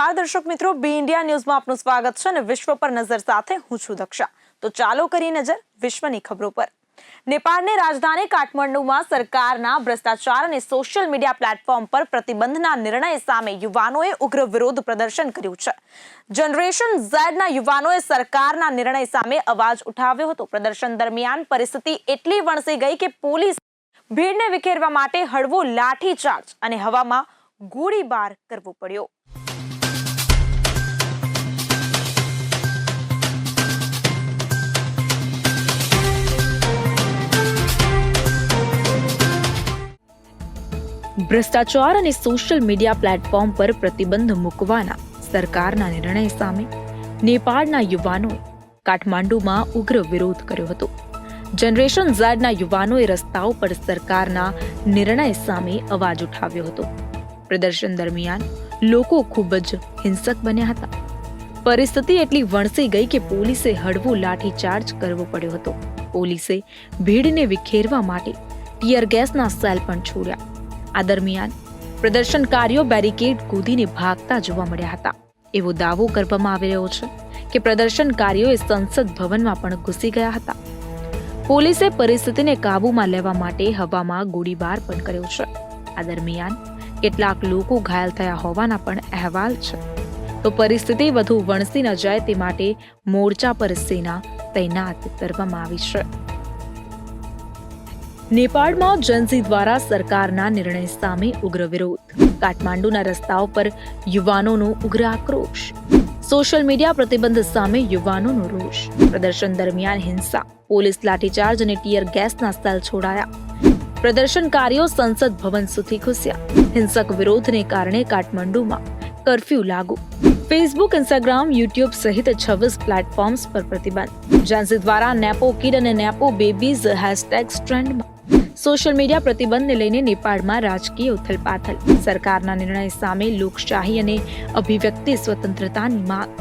નમસ્કાર દર્શક મિત્રો બી ઇન્ડિયા ન્યૂઝમાં આપનું સ્વાગત છે અને વિશ્વ પર નજર સાથે હું છું દક્ષા. તો ચાલો કરી નજર વિશ્વની ખબરો પર. નેપાળની રાજધાની કાઠમંડુમાં સરકારના ભ્રષ્ટાચાર અને સોશિયલ મીડિયા પ્લેટફોર્મ પર પ્રતિબંધના નિર્ણય સામે યુવાનોએ ઉગ્ર વિરોધ પ્રદર્શન કર્યું છે. જનરેશન ઝેડના યુવાનોએ સરકારના નિર્ણય સામે અવાજ ઉઠાવ્યો હતો. પ્રદર્શન દરમિયાન પરિસ્થિતિ એટલી વણસી ગઈ કે પોલીસ ભીડને વિખેરવા માટે હળવો લાઠીચાર્જ અને હવામાં ગોળીબાર કરવો પડ્યો. ભ્રષ્ટાચાર અને સોશિયલ મીડિયા પ્લેટફોર્મ પર પ્રતિબંધ મૂકવાના સરકારના નિર્ણય સામે નેપાળના યુવાનોએ કાઠમાંડુમાં ઉગ્ર વિરોધ કર્યો હતો. જનરેશન ઝેડના યુવાનોએ રસ્તાઓ પર સરકારના નિર્ણય સામે અવાજ ઉઠાવ્યો હતો. પ્રદર્શન દરમિયાન લોકો ખૂબ જ હિંસક બન્યા હતા. પરિસ્થિતિ એટલી વણસી ગઈ કે પોલીસે હળવો લાઠીચાર્જ કરવો પડ્યો હતો. પોલીસે ભીડને વિખેરવા માટે ટીયર ગેસના સેલ પણ છોડ્યા. આ દરમિયાન પ્રદર્શનકારીઓ બેરિકેડ કૂદીને ભાગતા જોવા મળ્યા હતા. એવો દાવો કરવામાં આવી રહ્યો છે કે પ્રદર્શનકારીઓએ સંસદ ભવનમાં પણ ઘૂસી ગયા હતા. પોલીસે પરિસ્થિતિને કાબૂમાં લેવા માટે હવામાં ગોળીબાર પણ કર્યો છે. આ દરમિયાન કેટલાક લોકો ઘાયલ થયા હોવાના પણ અહેવાલ છે. તો પરિસ્થિતિ વધુ વણસી ન જાય તે માટે મોરચા પર સેના તૈનાત કરવામાં આવી છે. નેપાળમાં જનસી દ્વારા સરકારના નિર્ણય સામે ઉગ્ર વિરોધ. કાઠમાંડુના રસ્તાઓ પર યુવાનોનો ઉગ્ર આક્રોશ. સોશિયલ મીડિયા પ્રતિબંધ સામે યુવાનોનો રોષ. પ્રદર્શન દરમિયાન હિંસા. પોલીસ લાઠીચાર્જ અને ટીયર ગેસના સેલ છોડાયા. પ્રદર્શનકારીઓ સંસદ ભવન સુધી ઘૂસ્યા. હિંસક વિરોધને કારણે કાઠમંડુમાં કર્ફ્યુ લાગુ. ફેસબુક ઇન્સ્ટાગ્રામ યુટ્યુબ સહિત છવ્વીસ પ્લેટફોર્મ્સ પર પ્રતિબંધ. ઝાંસી દ્વારા નેપો કિડ અને નેપો બેબીઝ હેશટેગ્સ ટ્રેન્ડમાં સોશિયલ મીડિયા પ્રતિબંધને લઈને નેપાળમાં રાજકીય ઉથલપાથલ. સરકારના નિર્ણય સામે લોકશાહી અને અભિવ્યક્તિ સ્વતંત્રતાની માંગ.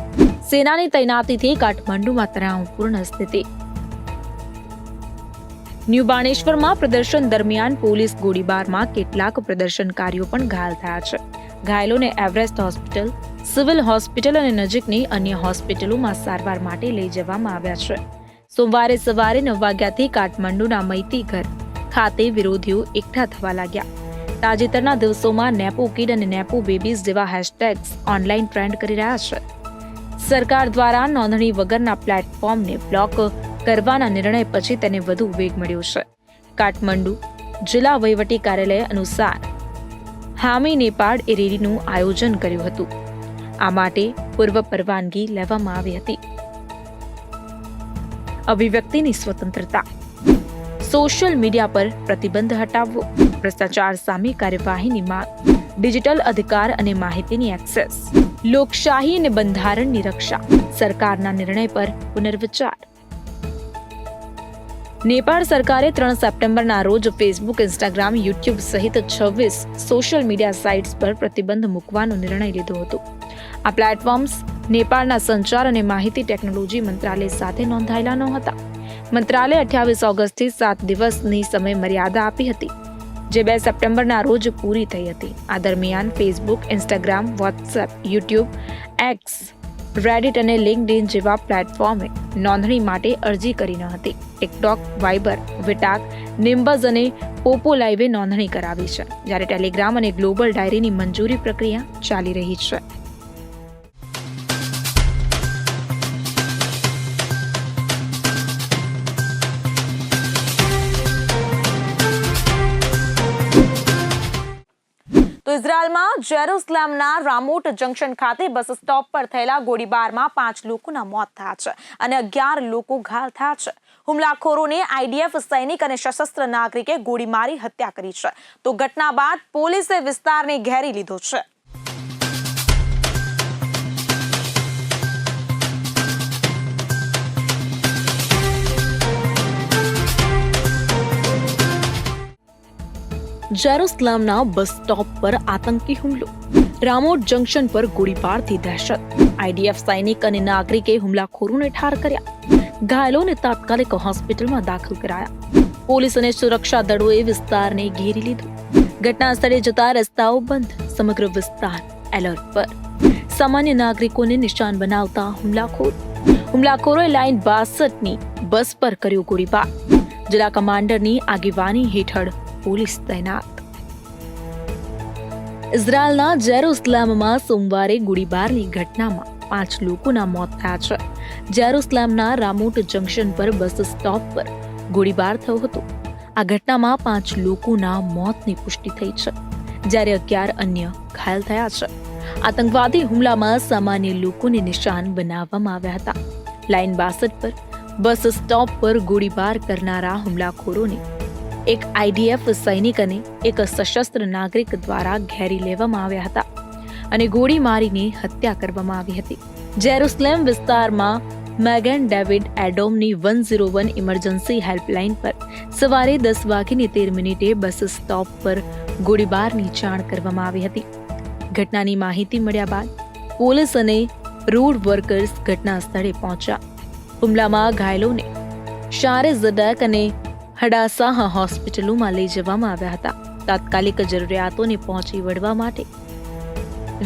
સેનાની તૈનાતીથી કાઠમંડુમાં તણાવપૂર્ણ સ્થિતિ. ન્યૂ બાણેશ્વરમાં પ્રદર્શન દરમિયાન પોલીસ ગોળીબારમાં કેટલાક પ્રદર્શનકારીઓ પણ ઘાયલ થયા છે. ઘાયલોને એવરેસ્ટ હોસ્પિટલ, સિવિલ હોસ્પિટલ અને નજીકની અન્ય હોસ્પિટલોમાં સારવાર માટે લઈ જવામાં આવ્યા છે. સોમવારે સવારે નવ વાગ્યાથી કાઠમંડુના મૈતી ઘર ખાતે વિરોધીઓ એકઠા થવા લાગ્યા. તાજેતરના દિવસોમાં નેપો કિડ અને નેપો બેબીઝ જેવા હેશટેગ્સ ઓનલાઈન ટ્રેન્ડ કરી રહ્યા છે. સરકાર દ્વારા નોંધણી વગરના પ્લેટફોર્મને બ્લોક કરવાના નિર્ણય પછી તેને વધુ વેગ મળ્યો છે. કાઠમંડુ જિલ્લા વહીવટી કાર્યાલય અનુસાર હામી નેપાળ એ રેલીનું આયોજન કર્યું હતું. આ માટે પૂર્વ પરવાનગી લેવામાં આવી હતી. અભિવ્યક્તિની સ્વતંત્રતા સોશિયલ મીડિયા પર પ્રતિબંધ હટાવવો. ભ્રષ્ટાચાર સામે કાર્યવાહીની માંગ. ડિજિટલ અધિકાર અને માહિતીની એક્સેસ. લોકશાહી અને બંધારણની રક્ષા. સરકારના નિર્ણય પર પુનર્વિચાર. નેપાળ સરકારે ત્રણ સપ્ટેમ્બરના રોજ ફેસબુક, ઇન્સ્ટાગ્રામ, યુટ્યુબ સહિત છવ્વીસ સોશિયલ મીડિયા સાઇટ્સ પર પ્રતિબંધ મૂકવાનો નિર્ણય લીધો હતો. આ પ્લેટફોર્મ્સ નેપાળના સંચાર અને માહિતી ટેકનોલોજી મંત્રાલય સાથે નોંધાયેલા ન હતા મંત્રાલય અઠ્યાવીસ ઓગસ્ટથી સાત દિવસની સમય મર્યાદા આપી હતી, જે બે સપ્ટેમ્બરના રોજ પૂરી થઈ હતી. આ દરમિયાન Facebook, Instagram, WhatsApp, YouTube, X, Reddit અને લિંક્ડઇન જેવા પ્લેટફોર્મે નોંધણી માટે અરજી કરી ન હતી. ટિકટોક વાઇબર વિટાક, નિમ્બઝ અને પોપો લાઇવે નોંધણી કરાવી છે, જ્યારે ટેલિગ્રામ અને ગ્લોબલ ડાયરીની મંજૂરી પ્રક્રિયા ચાલી રહી છે. તો ઇઝરાયલમાં જેરુસલેમના રામોટ જંકશન ખાતે બસ સ્ટોપ પર થયેલા ગોળીબારમાં પાંચ લોકોના મોત થયા છે અને અગિયાર લોકો ઘાયલ થયા છે. હુમલાખોરોને આઈડીએફ, સૈનિક અને સશસ્ત્ર નાગરિકે ગોળી મારી હત્યા કરી છે. તો ઘટના બાદ પોલીસે વિસ્તારને ઘેરી લીધો છે. જેરુસલેમના બસ સ્ટોપ પર આતંકી હુમલો રામોટ જંકશન પર ગોળીબારથી દહેશત આઈડીએફ સૈનિક અને નાગરિકે હુમલાખોરોને ઠાર કર્યા ઘાયલોને તાત્કાલિક હોસ્પિટલમાં દાખલ કરાયા પોલીસ અને સુરક્ષા દળોએ વિસ્તારને ઘેરી લીધો ઘટના સ્થળે જતા રસ્તાઓ બંધ સમગ્ર વિસ્તાર એલર્ટ પર સામાન્ય નાગરિકોને નિશાન બનાવતા હુમલાખોર હુમલાખોરોએ લાઇન બાસઠની બસ પર કર્યો ગોળીબાર જિલ્લા કમાન્ડરની આગેવાની હેઠળ પોલીસ તૈનાત. ઇઝરાયલના જેરુસલેમમાં સોમવારે ગોળીબારની ઘટનામાં પાંચ લોકોના મોત થયા છે. જેરુસલેમના રામોટ જંકશન પર બસ સ્ટોપ પર ગોળીબાર થયો હતો. આ ઘટનામાં પાંચ લોકોના મોતની પુષ્ટિ થઈ છે, જ્યારે અગિયાર અન્ય ઘાયલ થયા છે. આતંકવાદી હુમલામાં સામાન્ય લોકોને નિશાન બનાવવામાં આવ્યા હતા. લાઇન બાસઠ પર બસ સ્ટોપ પર ગોળીબાર કરનારા હુમલાખોરોને એક આઈડીએફ સૈનિક અને એક સશસ્ત્ર નાગરિક દ્વારા ઘેરી લેવામાં આવ્યા હતા અને ગોળી મારીને હત્યા કરવામાં આવી હતી. જેરુસલેમ વિસ્તારમાં Magen David એડોમની one zero one emergency helpline પર સવારે દસ વાગીને તેર મિનિટે બસ સ્ટોપ પર ગોળીબારની જાણ કરવામાં આવી હતી. ઘટનાની માહિતી મળ્યા બાદ પોલીસ અને રોડ વર્કર્સ ઘટના સ્થળે પહોંચ્યા. હુમલામાં ઘાયલોને શારે ઝડક અને હડાસાહ હોસ્પિટલોમાં લઈ જવામાં આવ્યા હતા. તાત્કાલિક જરૂરિયાતોને પહોંચી વળવા માટે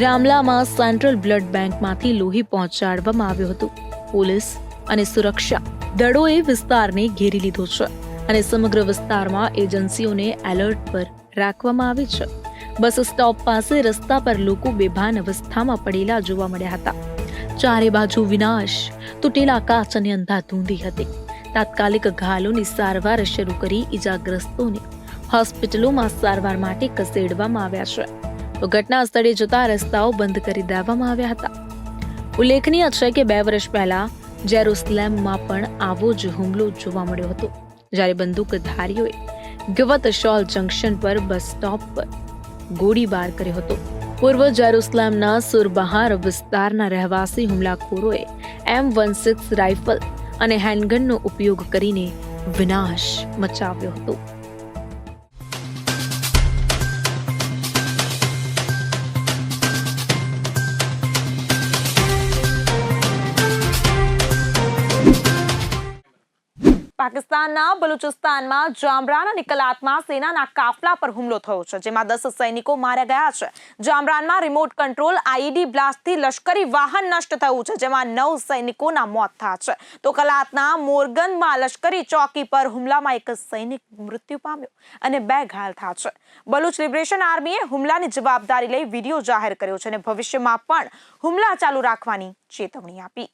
રામલામાં સેન્ટ્રલ બ્લડ બેંકમાંથી લોહી પહોંચાડવામાં આવ્યું હતું. પોલીસ અને સુરક્ષા દળોએ વિસ્તારને ઘેરી લીધો છે અને સમગ્ર વિસ્તારમાં એજન્સીઓને એલર્ટ પર રાખવામાં આવી છે. બસ સ્ટોપ પાસે રસ્તા પર લોકો બેભાન અવસ્થામાં પડેલા જોવા મળ્યા હતા. ચારે બાજુ વિનાશ, તૂટેલા કાચ અને અંધાધૂંધી હતી. તાત્કાલિક ઘાયલોની સારવાર શરૂ કરી ઈજાગ્રસ્તોને હોસ્પિટલોમાં સારવાર માટે ખસેડવામાં આવ્યા છે. તો ઘટના સ્થળે જતા રસ્તાઓ બંધ કરી દેવામાં આવ્યા હતા. ઉલ્લેખનીય છે કે બે વર્ષ પહેલા જેરુસલેમમાં પણ આવો જ હુમલો જોવા મળ્યો હતો. જ્યારે બંદૂકધારીઓએ ગવત શોલ જંકશન પર બસ સ્ટોપ પર ગોળીબાર કર્યો હતો. પૂર્વ જેરુસલેમના સુરબહાર વિસ્તારના રહેવાસી હુમલાખોરોએ એમ વન સિક્સ રાઇફલ અને હેન્ડગનનો ઉપયોગ કરીને વિનાશ મચાવ્યો હતો. પાકિસ્તાનના બલુચિસ્તાનમાં જામરાન અને કલાતમાં સેનાના કાફલા પર હુમલો થયો છે, જેમાં દસ સૈનિકો માર્યા ગયા છે. જામરાનમાં રિમોટ કંટ્રોલ આઈઈડી બ્લાસ્ટથી લશ્કરી વાહન નષ્ટ થયું છે, જેમાં નવ સૈનિકોના મોત થયા છે. તો કલાતના મોરગનમાં લશ્કરી ચોકી પર હુમલામાં એક સૈનિક મૃત્યુ પામ્યો અને બે ઘાયલ થયા છે. બલુચ લિબરેશન આર્મીએ હુમલાની જવાબદારી લઈ વીડિયો જાહેર કર્યો છે અને ભવિષ્યમાં પણ હુમલા ચાલુ રાખવાની ચેતવણી આપી.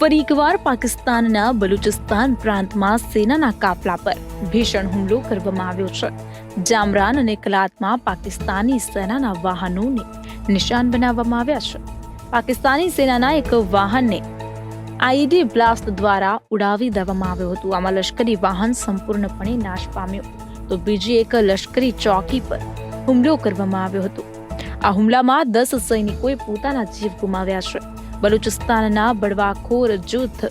ફરી એકવાર પાકિસ્તાનના બલુચિસ્તાન પ્રાંતમાં સેનાના કાફલા પર ભીષણ હુમલો કરવામાં આવ્યો છે. જામરાન અને કલાતમાં પાકિસ્તાની સેનાના વાહનોને નિશાન બનાવવામાં આવ્યા છે. પાકિસ્તાની સેનાના એક વાહનને આઈડી બ્લાસ્ટ દ્વારા ઉડાવી દેવામાં આવ્યું હતું. આમાં લશ્કરી વાહન સંપૂર્ણપણે નાશ પામ્યો. તો બીજી એક લશ્કરી ચોકી પર હુમલો કરવામાં આવ્યો હતો. આ હુમલામાં દસ સૈનિકોએ પોતાના જીવ ગુમાવ્યા છે. બલુચિસ્તાનના બળવાખોર જૂથ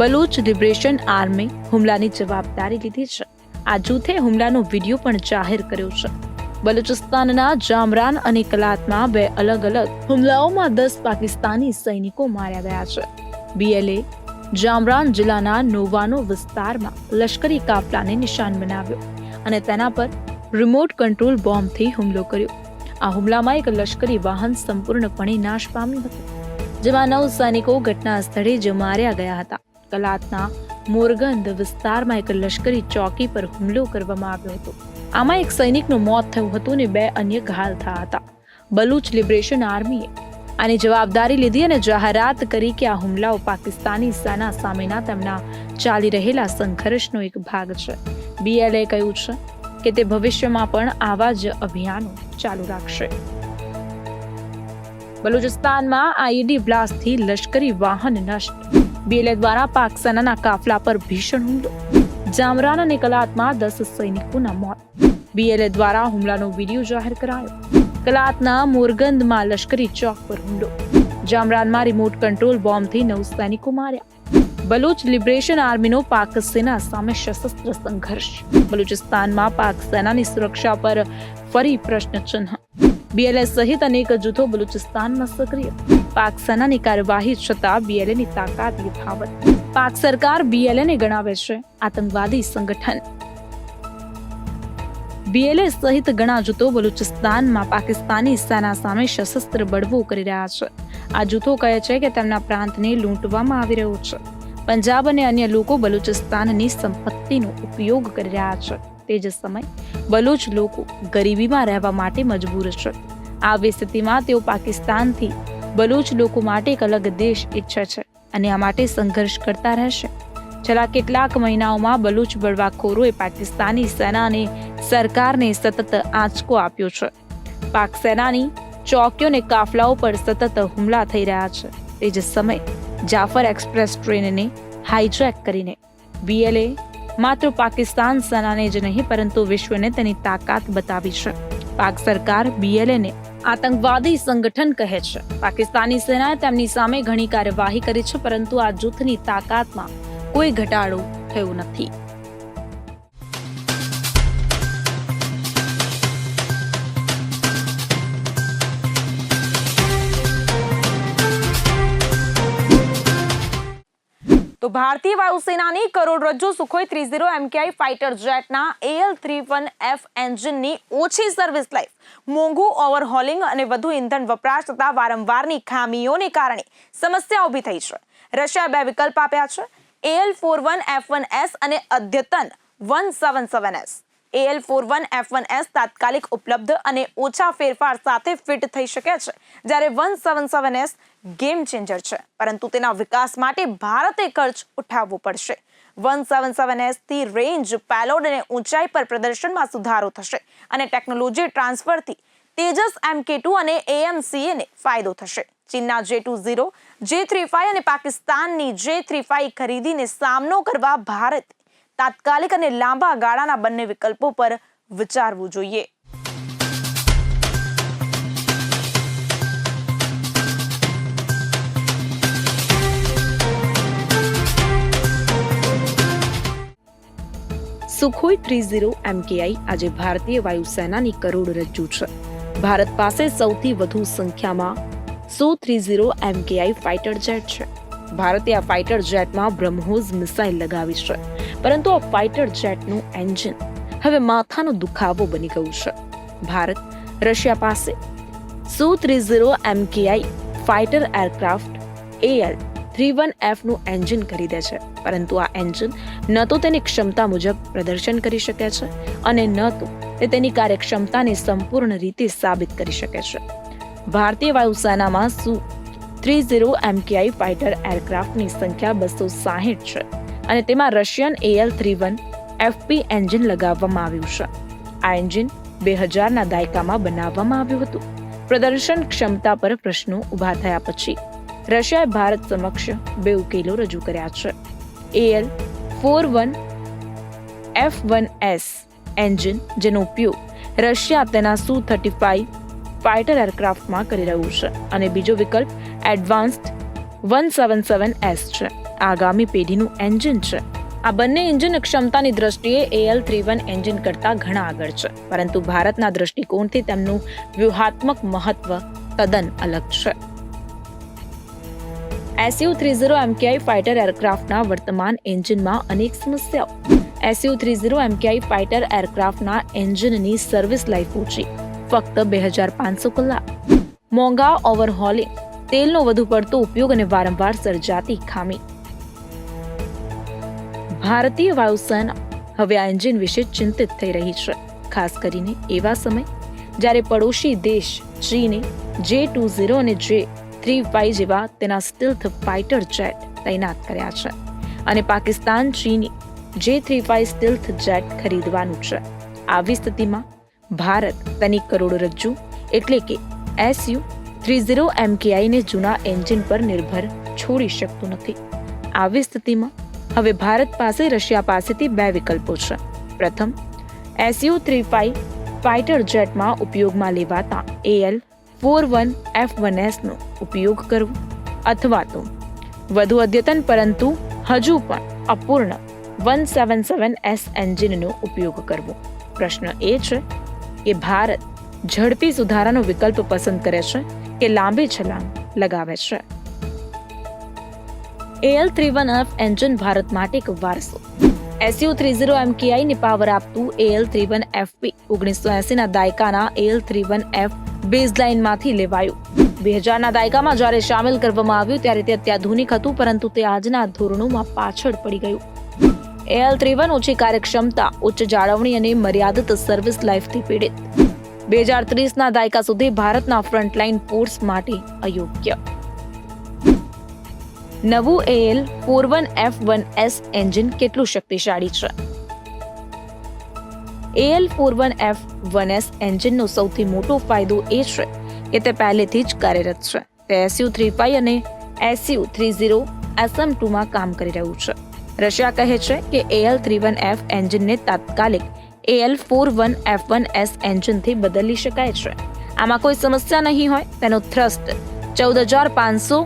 બલુચ લિબરેશન આર્મી હુમલાની જવાબદારી લીધી છે. આ જૂથે હુમલાનો વીડિયો પણ જાહેર કર્યો છે. બલુચિસ્તાનના જામરાન અને કલાતમાં બે અલગ અલગ હુમલાઓમાં દસ પાકિસ્તાની સૈનિકો માર્યા ગયા છે. બીએલએ જામરાન જિલ્લાના નોવાનો વિસ્તારમાં લશ્કરી કાફલાને નિશાન બનાવ્યો અને તેના પર રિમોટ કંટ્રોલ બોમ્બથી હુમલો કર્યો. આ હુમલામાં એક લશ્કરી વાહન સંપૂર્ણપણે નાશ પામ્યું હતું. જેમાં નવ સૈનિકો ઘટના સ્થળે જ માર્યા ગયા હતા. કલાતના મોરગંદ વિસ્તારમાં એક લશ્કરી ચોકી પર હુમલો કરવામાં આવ્યો હતો. આમાં એક સૈનિકનું મોત થયું હતું અને બે અન્ય ઘાયલ થયા હતા. બલુચ લિબરેશન આર્મીએ આની જવાબદારી લીધી અને જાહેરાત કરી કે આ હુમલાઓ પાકિસ્તાની સેના સામેના તેમના ચાલી રહેલા સંઘર્ષનો એક ભાગ છે. બીએલએ કહ્યું છે કે તે ભવિષ્યમાં પણ આવા જ અભિયાનો ચાલુ રાખશે. બલુચિસ્તાનમાં આઈડી બ્લાસ્ટથી લશ્કરી વાહન નષ્ટ. બીએલએ દ્વારા પાક સેનાના કાફલા પર ભીષણ હુમલો. જામરાન અને કલાતમાં દસ સૈનિકોના મોત. બીએલએ દ્વારા હુમલાનો વીડિયો જાહેર કરાયો. કલાતના મોરગંદમાં લશ્કરી ચોક પર હુમલો. જામરાનમાં રિમોટ કંટ્રોલ બોમ્બથી નવ સૈનિકો માર્યા. બલુચ લિબરેશન આર્મીનો પાક સેના સામે સશસ્ત્ર સંઘર્ષ. બલુચિસ્તાનમાં પાક સેનાની સુરક્ષા પર ફરી પ્રશ્ન ચિહ્ન બીએલએસ સહિત અનેક જૂથો બલુચિસ્તાનમાં સક્રિય. પાક સેનાની કાર્યવાહી છતાં બીએલએની તાકાત યથાવત. પાક સરકાર બીએલએને ગણાવે છે આતંકવાદી સંગઠન. બીએલએ સહિત ઘણા જૂથો બલુચિસ્તાનમાં પાકિસ્તાની સેના સામે સશસ્ત્ર બળવો કરી રહ્યા છે. આ જૂથો કહે છે કે તેમના પ્રાંતને લૂંટવામાં આવી રહ્યો છે. પંજાબ અને અન્ય લોકો બલુચિસ્તાનની સંપત્તિનો ઉપયોગ કરી રહ્યા છે. તે જ સમય, બલુચ લોકો ગરીબીમાં રહેવા માટે મજબૂર છે. આવી સ્થિતિમાં તેઓ પાકિસ્તાનથી બલુચ લોકો માટે એક અલગ દેશ ઈચ્છે છે અને આ માટે સંઘર્ષ કરતા રહેશે. છેલ્લા કેટલાક મહિનાઓમાં બલુચ બળવાખોરોએ પાકિસ્તાની સેનાને સરકારને સતત આંચકો આપ્યો છે. પાક સેનાની ચોકીઓને કાફલાઓ પર સતત હુમલા થઈ રહ્યા છે. તે જ સમયે જાફર એક્સપ્રેસ ટ્રેનને હાઈજેક કરીને બીએલએ માત્ર પાકિસ્તાન સેનાને જ નહીં, પરંતુ વિશ્વને તેની તાકાત બતાવી છે. પાક સરકાર બીએલએને આતંકવાદી સંગઠન કહે છે. પાકિસ્તાની સેનાએ તેમની સામે ઘણી કાર્યવાહી કરી છે, પરંતુ આ જૂથની તાકાતમાં કોઈ ઘટાડો થયો નથી. તો ભારતીય વાયુસેનાની કરોડરજ્જુ Sukhoi three zero MKI fighter જેટના L three one F એન્જિનની ઓછી સર્વિસ લાઈફ મોંઘું ઓવરહોલિંગ અને વધુ ઇંધણ વપરાશ તથા વારંવારની ખામીઓને કારણે સમસ્યા ઊભી થઈ છે. રશિયાએ બે વિકલ્પ આપ્યા છે L four one F one S અને અદ્યતન one seven seven S. L four one F one S તાત્કાલિક ઉપલબ્ધ અને ઓછા ફેરફાર સાથે ફિટ થઈ શકે છે, જ્યારે one seven seven S game changer છે. પરંતુ તેના વિકાસ માટે ભારતે ખર્ચ ઉઠાવવો પડશે. વન સેવન સેવન એસથી રેન્જ પેલોડ અને ઊંચાઈ પર પ્રદર્શનમાં સુધારો થશે અને ટેકનોલોજી ટ્રાન્સફરથી તેજસ એમ કે ટુ અને એએમસીએને ફાયદો થશે. ચીનના જે two zero J three five અને પાકિસ્તાનની જે થ્રી ફાઈવ ખરીદીને સામનો કરવા ભારત તાત્કાલિક અને લાંબા ગાળાના બંને વિકલ્પો પર વિચારવું જોઈએ. સુખોઈ થ્રી ઝીરો એમકેઆઈ આજે ભારતીય વાયુસેનાની કરોડરજ્જુ છે. ભારત પાસે સૌથી વધુ સંખ્યામાં Su three zero MKI fighter jet છે. ભારતે આ ફાઇટર જેટમાં બ્રહ્મોઝ મિસાઇલ લગાવી છે. પરંતુ આ ફાઇટર જેટનું એન્જિન હવે માથાનો દુખાવો બની ગયું છે. ભારત, રશિયા પાસે Su three zero MKI fighter aircraft AL three one એફનું engine ખરીદે છે. પરંતુ આ એન્જિન ન તો તેની ક્ષમતા મુજબ પ્રદર્શન કરી શકે છે અને ન તો તે તેની કાર્યક્ષમતાને સંપૂર્ણ રીતે સાબિત કરી શકે છે. ભારતીય વાયુસેનામાં Su three zero MKI fighter એરક્રાફ્ટની સંખ્યા બસો સાહીઠ છે અને તેમાં Russian AL three one FP engine લગાવવામાં આવ્યું છે. આ એન્જિન બે હજારના દાયકામાં બનાવવામાં આવ્યું હતું. પ્રદર્શન ક્ષમતા પર પ્રશ્નો ઊભા થયા પછી રશિયાએ ભારત સમક્ષ બે ઉકેલો રજૂ કર્યા છે. AL four one F one S engine જેનો ઉપયોગ રશિયા તેના સુ થર્ટી ફાઇવ ફાઇટર એરક્રાફ્ટમાં કરી રહ્યું છે અને બીજો વિકલ્પ advanced one seven seven S છે. આગામી પેઢીનું એન્જિન છે. આ બંને એન્જિન ક્ષમતાની દ્રષ્ટિએ એએલ થ્રી વન એન્જિન કરતાં ઘણા આગળ છે. પરંતુ ભારતના દ્રષ્ટિકોણથી તેમનું વ્યૂહાત્મક મહત્વ તદ્દન અલગ છે. SU three zero MKI fighter એરક્રાફ્ટના વર્તમાન એન્જિનમાં અનેક સમસ્યાઓ. SU three zero MKI fighter એરક્રાફ્ટના એન્જિનની સર્વિસ લાઈફ ઓછી ફક્ત બે હજાર પાંચસો કલાક. મોંઘા ઓવરહોલિંગ તેલનો વધુ પડતો ઉપયોગ અને વારંવાર સર્જાતી ખામી. ભારતીય વાયુસેના હવે આ એન્જિન વિશે ચિંતિત થઈ રહી છે. ખાસ કરીને એવા સમય જ્યારે પડોશી દેશ ચીને જે ટુ ઝીરો અને જે થ્રી ફાઈવ જેવા તેના સ્ટીલ્થ ફાઇટર જેટ તૈનાત કર્યા છે અને પાકિસ્તાન ચીની જે થ્રી ફાઈવ સ્ટીલ્થ જેટ ખરીદવાનું છે. આવી સ્થિતિમાં ભારત તેની કરોડરજ્જુ એટલે કે એસયુ થ્રી ઝીરો એમકેઆઈને જૂના એન્જિન પર નિર્ભર છોડી શકતું નથી. આવી સ્થિતિમાં હવે ભારત પાસે રશિયા પાસેથી બે વિકલ્પો છે. પ્રથમ, એસયુ થ્રી ફાઈવ ફાઇટર જેટમાં ઉપયોગમાં લેવાતા AL four one F one એસનો ઉપયોગ કરવો અથવા તો વધુ અદ્યતન પરંતુ હજુ પણ અપૂર્ણ વન સેવન સેવન એસ એન્જિનનો ઉપયોગ કરવો. પ્રશ્ન એ છે કે ભારત ઝડપી સુધારાનો વિકલ્પ પસંદ કરે છે કે લાંબી છલાંગ લગાવે છે. L three one F engine Bharat માટે એક વારસો. એસયુ થ્રી ઝીરો એમકેઆઈ ને પાવર આપતું એલ થ્રી વન એફપી ઓગણીસો એસી ના દાયકાના એલ થ્રી વન એફ બેઝલાઇનમાંથી લેવાયું. બે હજારના દાયકામાં જ્યારે સામેલ કરવામાં આવ્યું ત્યારે તે અત્યાધુનિક હતું, પરંતુ તે આજના ધોરણોમાં પાછળ પડી ગયું. એલ થ્રી વન ઓછી કાર્યક્ષમતા, ઉચ્ચ જાળવણી અને મર્યાદિત સર્વિસ લાઈફથી પીડિત. બે હજાર ત્રીસના દાયકા સુધી ભારતના ફ્રન્ટલાઇન ફોર્સ માટે અયોગ્ય. નવું L four one F one S engine કેટલું શક્તિશાળી છે? L four one F one S એન્જિનનો સૌથી મોટો ફાયદો એ છે કે તે પહેલેથી જ કાર્યરત છે. તે એસયુ થ્રી ફાઈવ અને એસયુ થ્રી ઝીરો એસએમ ટુમાં કામ કરી રહ્યું છે. રશિયા કહે છે કે એલ થ્રી વન એફ એન્જિનને તાત્કાલિક L four one F one S એન્જિનથી બદલી શકાય છે. આમાં કોઈ સમસ્યા નહીં હોય, તેનો થ્રસ્ટ ચૌદ હજાર પાંચસો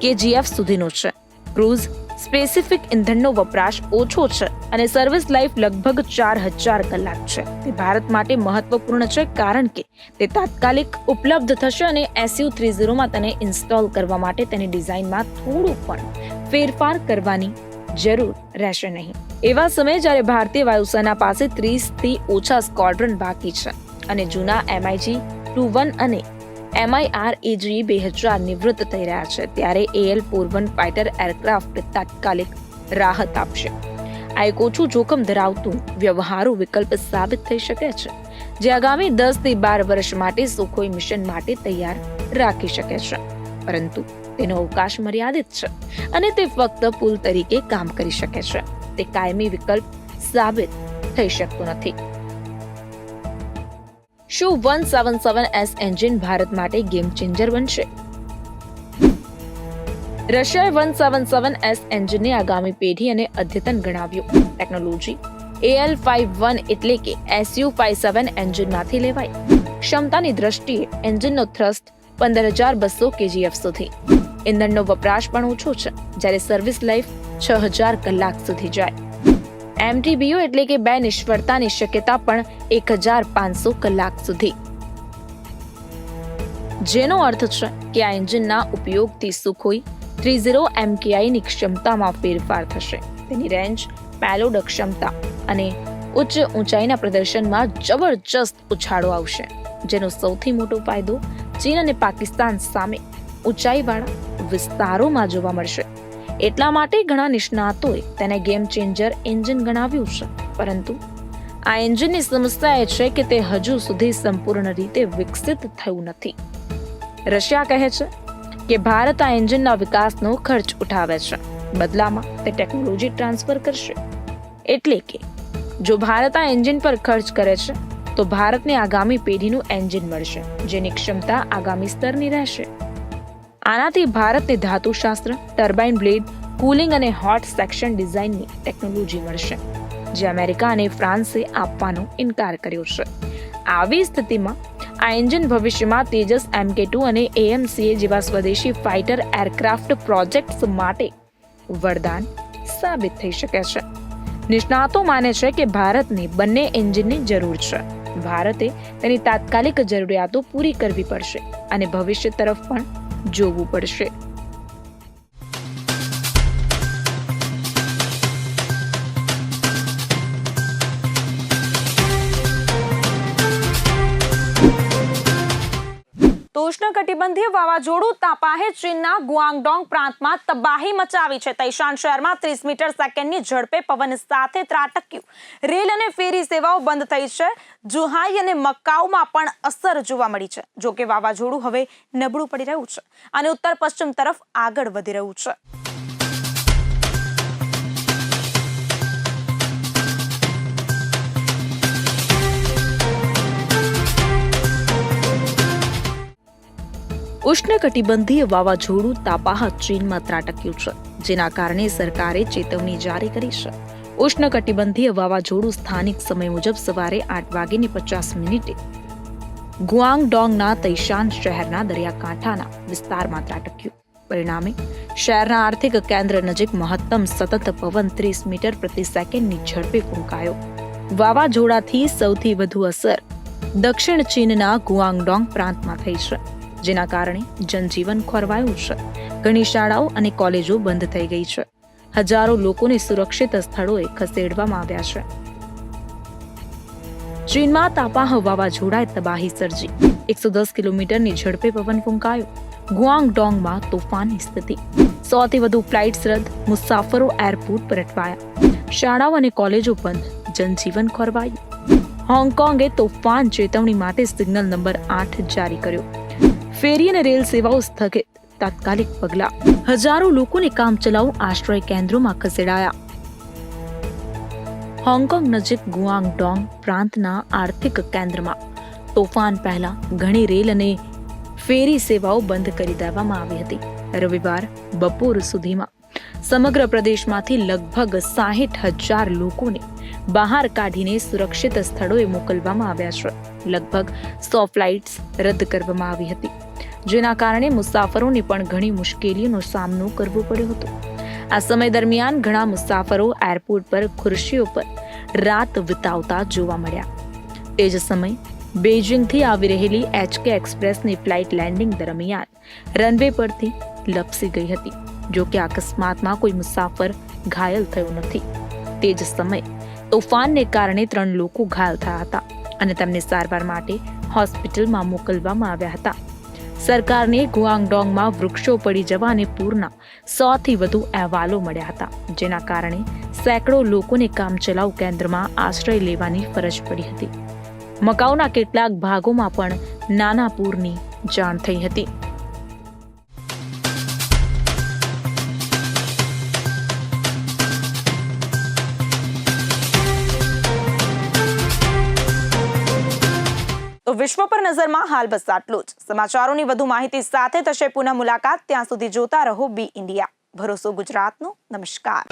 કેજીએફ સુધીનો છે. ક્રૂઝ સ્પેસિફિક ઇંધણનો વપરાશ ઓછો છે અને સર્વિસ લાઈફ લગભગ ચાર હજાર કલાક છે. તે ભારત માટે મહત્વપૂર્ણ છે કારણ કે તે તાત્કાલિક ઉપલબ્ધ થશે અને એસયુ થ્રી ઝીરોમાં તેને ઇન્સ્ટોલ કરવા માટે તેની ડિઝાઇનમાં થોડું પણ ફેરફાર કરવાની જરૂર રહેશે નહીં. એવા સમયે જ્યારે ભારતીય વાયુસેના પાસે ત્રીસથી ઓછા સ્કોડ્રન બાકી છે અને જૂના એમઆઈજી ટુ વન અને એમઆઈઆર એજી બે હજાર નિવૃત્ત થઈ રહ્યા છે, ત્યારે AL four one fighter aircraft તાત્કાલિક રાહત આપશે. આ એક ઓછું જોખમ ધરાવતું વ્યવહારુ વિકલ્પ સાબિત થઈ શકે છે, જે આગામી દસથી બાર વર્ષ માટે સુખોઈ મિશન માટે તૈયાર રાખી શકે છે. પરંતુ તેનો અવકાશ મર્યાદિત છે અને તે ફક્ત પુલ તરીકે કામ કરી શકે છે. તે કાયમી વિકલ્પ સાબિત થઈ શકતો નથી. શું one seven seven S engine Bharat માટે ગેમ ચેન્જર બનશે? રશિયાએ વન સેવન સેવન એસ એન્જિનને આગામી પેઢી અને અદ્યતન ગણાવ્યું. ટેકનોલોજી એએલ ફાઇવ વન એટલે કે એસયુ ફાઇવ સેવન એન્જિનમાંથી લેવાય. ક્ષમતાની દ્રષ્ટિએ એન્જિનનો થ્રસ્ટ પંદર હજાર બસો કેજીએફ સુધી. ઇંધણનો વપરાશ પણ ઓછો છે, જ્યારે સર્વિસ લાઈફ છ હજાર કલાક સુધી જાય. એમટીબીઓ એટલે કે બે નિષ્ફળતાની શક્યતા પણ એક હજાર પાંચસો કલાક સુધી. જેનો અર્થ છે કે આ એન્જિનના ઉપયોગથી સુખોઈ થ્રી ઝીરો એમકેઆઈની ક્ષમતામાં ફેરફાર થશે. તેની રેન્જ, પેલોડ ક્ષમતા અને ઉચ્ચ ઊંચાઈના પ્રદર્શનમાં જબરજસ્ત ઉછાળો આવશે, જેનો સૌથી મોટો ફાયદો ચીન અને પાકિસ્તાન સામે ઊંચાઈવાળા વિસ્તારોમાં જોવા મળશે. એટલા માટે ઘણા નિષ્ણાતોએ તેને ગેમ ચેન્જર એન્જિન ગણાવ્યું છે. પરંતુ આ એન્જિનની સમસ્યા એ છે કે તે હજુ સુધી સંપૂર્ણ રીતે વિકસિત થયું નથી. રશિયા કહે છે કે ભારત આ એન્જિનના વિકાસનો ખર્ચ ઉઠાવે છે. બદલામાં તે ટેકનોલોજી ટ્રાન્સફર કરશે. એટલે કે જો ભારત આ એન્જિન પર ખર્ચ કરે છે, તો ભારતને આગામી પેઢીનું એન્જિન મળશે, જેની ક્ષમતા આગામી સ્તરની રહેશે. આનાથી ભારતને ધાતુશાસ્ત્ર, ટર્બાઇન બ્લેડ, કુલિંગ અને હોટ સેક્શન ડિઝાઇનની ટેકનોલોજી મળશે, જે અમેરિકા અને ફ્રાન્સે આપવાનો ઇનકાર કર્યો છે. આવી સ્થિતિમાં, આ એન્જિન ભવિષ્યમાં તેજસ એમકે ટુ અને એએમસીએ જેવા સ્વદેશી ફાઇટર એરક્રાફ્ટ પ્રોજેક્ટ્સ માટે વરદાન સાબિત થઈ શકે છે. નિષ્ણાતો માને છે કે ભારતને બંને એન્જિનની જરૂર છે. ભારતે તેની તાત્કાલિક જરૂરિયાતો પૂરી કરવી પડશે અને ભવિષ્ય તરફ પણ જોવું પડશે. તો ઉષ્ણકટિબંધીય વાવાઝોડું તાપાહે ચીનના ગુઆંગડોંગ પ્રાંતમાં તબાહી મચાવી છે. તૈશાન શહેરમાં ત્રીસ મીટર સેકન્ડની ઝડપે પવન સાથે ત્રાટક્યું. રેલ અને ફેરી સેવાઓ બંધ થઈ છે. જુહાઈ અને મકાઉમાં પણ અસર જોવા મળી છે. જોકે વાવાઝોડું હવે નબળું પડી રહ્યું છે અને ઉત્તર પશ્ચિમ તરફ આગળ વધી રહ્યું છે. ઉષ્ણકટિબંધીય વાવાઝોડું તાપાહ ચીનમાં ત્રાટક્યું છે, જેના કારણે સરકારે ચેતવણી જારી કરી છે. ઉષ્ણકટિબંધીય વાવાઝોડું સ્થાનિક સમય મુજબ સવારે આઠ વાગીને પચાસ મિનિટે ગુઆંગડોંગના તૈશાન શહેરના દરિયાકાંઠાના વિસ્તારમાં ત્રાટક્યું. પરિણામે, શહેરના આર્થિક કેન્દ્ર નજીક મહત્તમ સતત પવન ત્રીસ મીટર પ્રતિ સેકન્ડની ઝડપે ફૂંકાયો વાવાઝોડાથી સૌથી વધુ અસર દક્ષિણ ચીનના ગુઆંગડોંગ પ્રાંતમાં થઈ છે. જેના કારણે જનજીવન ખોરવાયું છે. ઘણી શાળાઓ અને કોલેજો બંધ થઈ ગઈ છે. હજારો લોકોને સુરક્ષિત સ્થળોએ ખસેડવામાં આવ્યા છે. ચીનમાં તાપાહ વાવાઝોડાએ તબાહી સર્જી. એકસો દસ કિલોમીટરની ઝડપે પવન ફૂંકાયો. ગુઆંગડોંગમાં તોફાનની સ્થિતિ. સોથી વધુ ફ્લાઇટ્સ રદ. મુસાફરો એરપોર્ટ પર અટવાયા શાળાઓ અને કોલેજો બંધ. જનજીવન ખોરવાયું. હોંગકોંગે તોફાન ચેતવણી માટે સિગ્નલ નંબર આઠ જારી કર્યો. ફેરી અને રેલ સેવાઓ સ્થગિત. તાત્કાલિક પગલાં. હજારો લોકોને કામચલાઉ આશ્રય કેન્દ્રોમાં ખસેડાયા. હોંગકોંગ નજીક ગુઆંગડોંગ પ્રાંતના આર્થિક કેન્દ્રમાં તોફાન પહેલા ઘણી રેલ અને ફેરી સેવાઓ બંધ કરી દેવામાં આવી હતી. રવિવાર બપોર સુધીમાં સમગ્ર પ્રદેશમાંથી લગભગ સાહીઠ હજાર લોકોને બહાર કાઢીને સુરક્ષિત સ્થળોએ મોકલવામાં આવ્યા છે. લગભગ સો ફ્લાઇટ્સ રદ કરવામાં આવી હતી, જેના કારણે મુસાફરોને પણ ઘણી મુશ્કેલીઓનો સામનો કરવો પડ્યો હતો. આ સમય દરમિયાન ઘણા મુસાફરો એરપોર્ટ પર ખુરશીઓ પર રાત વિતાવતા જોવા મળ્યા. તે જ સમય બેઇજિંગથી આવી રહેલી એચકે એક્સપ્રેસની ફ્લાઇટ લેન્ડિંગ દરમિયાન રનવે પરથી લપસી ગઈ હતી જો કે અકસ્માતમાં કોઈ મુસાફર ઘાયલ થયો નથી. તે જ સમયે તોફાનને કારણે ત્રણ લોકો ઘાયલ થયા હતા અને તેમને સારવાર માટે હોસ્પિટલમાં મોકલવામાં આવ્યા હતા. સરકારને ગુઆંગડોંગમાં વૃક્ષો પડી જવા અને પૂરના સોથી વધુ અહેવાલો મળ્યા હતા, જેના કારણે સેંકડો લોકોને કામચલાઉ કેન્દ્રમાં આશ્રય લેવાની ફરજ પડી હતી. મકાઉના કેટલાક ભાગોમાં પણ નાના પૂરની જાણ થઈ હતી. વિશ્વ પર નજરમાં હાલ બસ આટલું જ. સમાચારોની વધુ માહિતી સાથે થશે પુનઃ મુલાકાત. ત્યાં સુધી જોતા રહો બી ઇન્ડિયા. ભરોસો ગુજરાતનો. નમસ્કાર.